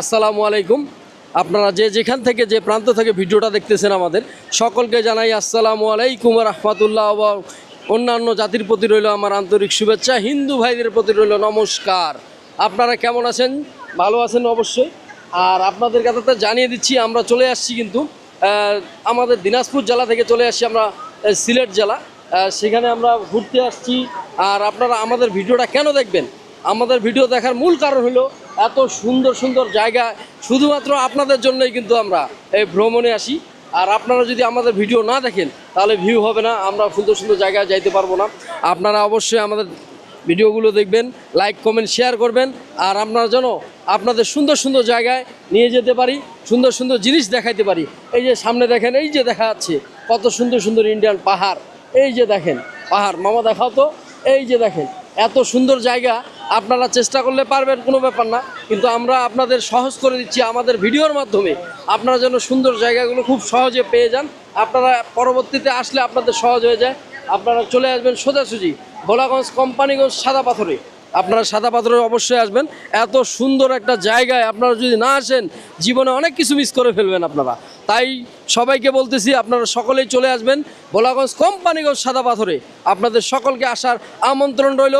আসসালামু আলাইকুম। আপনারা যে যেখান থেকে যে প্রান্ত থেকে ভিডিওটা দেখতেছেন আমাদের, সকলকে জানাই আসসালামু আলাইকুম রহমতুল্লাহ অন্যান্য জাতির প্রতি রইল আমার আন্তরিক শুভেচ্ছা, হিন্দু ভাইদের প্রতি রইল নমস্কার। আপনারা কেমন আছেন? ভালো আছেন অবশ্যই। আর আপনাদের কাছে জানিয়ে দিচ্ছি, আমরা চলে আসছি কিন্তু আমাদের দিনাজপুর জেলা থেকে চলে আসছি আমরা সিলেট জেলা। সেখানে আমরা ঘুরতে আসছি। আর আপনারা আমাদের ভিডিওটা কেন দেখবেন? আমাদের ভিডিও দেখার মূল কারণ হলো এত সুন্দর সুন্দর জায়গা। শুধুমাত্র আপনাদের জন্যই কিন্তু আমরা এই ভ্রমণে আসি। আর আপনারা যদি আমাদের ভিডিও না দেখেন, তাহলে ভিউ হবে না। আমরা সুন্দর সুন্দর জায়গায় যাইতে পারব না। আপনারা অবশ্যই আমাদের ভিডিওগুলো দেখবেন লাইক কমেন্ট শেয়ার করবেন। আর আপনারা যেন আপনাদের সুন্দর সুন্দর জায়গায় নিয়ে যেতে পারি, সুন্দর সুন্দর জিনিস দেখাইতে পারি। এই যে সামনে দেখেন, এই যে দেখা যাচ্ছে, কত সুন্দর সুন্দর ইন্ডিয়ান পাহাড়। এই যে দেখেন, পাহাড়। মামা দেখাও তো। এই যে দেখেন, এত সুন্দর জায়গা। আপনারা চেষ্টা করলে পারবেন, কোনো ব্যাপার না। কিন্তু আমরা আপনাদের সহজ করে দিচ্ছি আমাদের ভিডিওর মাধ্যমে। আপনারা যেন সুন্দর জায়গাগুলো খুব সহজে পেয়ে যান। আপনারা পরবর্তীতে আসলে আপনাদের সহজ হয়ে যায়। আপনারা চলে আসবেন সোজাসুজি ভোলাগঞ্জ কোম্পানিগঞ্জ সাদা পাথরে। আপনারা সাদা পাথরে অবশ্যই আসবেন। এত সুন্দর একটা জায়গায় আপনারা যদি না আসেন, জীবনে অনেক কিছু মিস করে ফেলবেন আপনারা। তাই সবাইকে বলতেছি, আপনারা সকলেই চলে আসবেন ভোলাগঞ্জ কোম্পানিগঞ্জ সাদা পাথরে। আপনাদের সকলকে আসার আমন্ত্রণ রইল।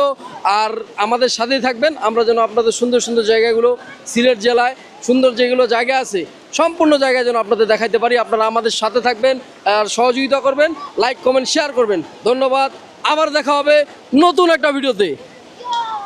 আর আমাদের সাথেই থাকবেন। আমরা যেন আপনাদের সুন্দর সুন্দর জায়গাগুলো, সিলেট জেলায় সুন্দর যেগুলো জায়গা আছে, সম্পূর্ণ জায়গায় যেন আপনাদের দেখাইতে পারি। আপনারা আমাদের সাথে থাকবেন আর সহযোগিতা করবেন লাইক কমেন্ট শেয়ার করবেন। ধন্যবাদ। আবার দেখা হবে নতুন একটা ভিডিওতে।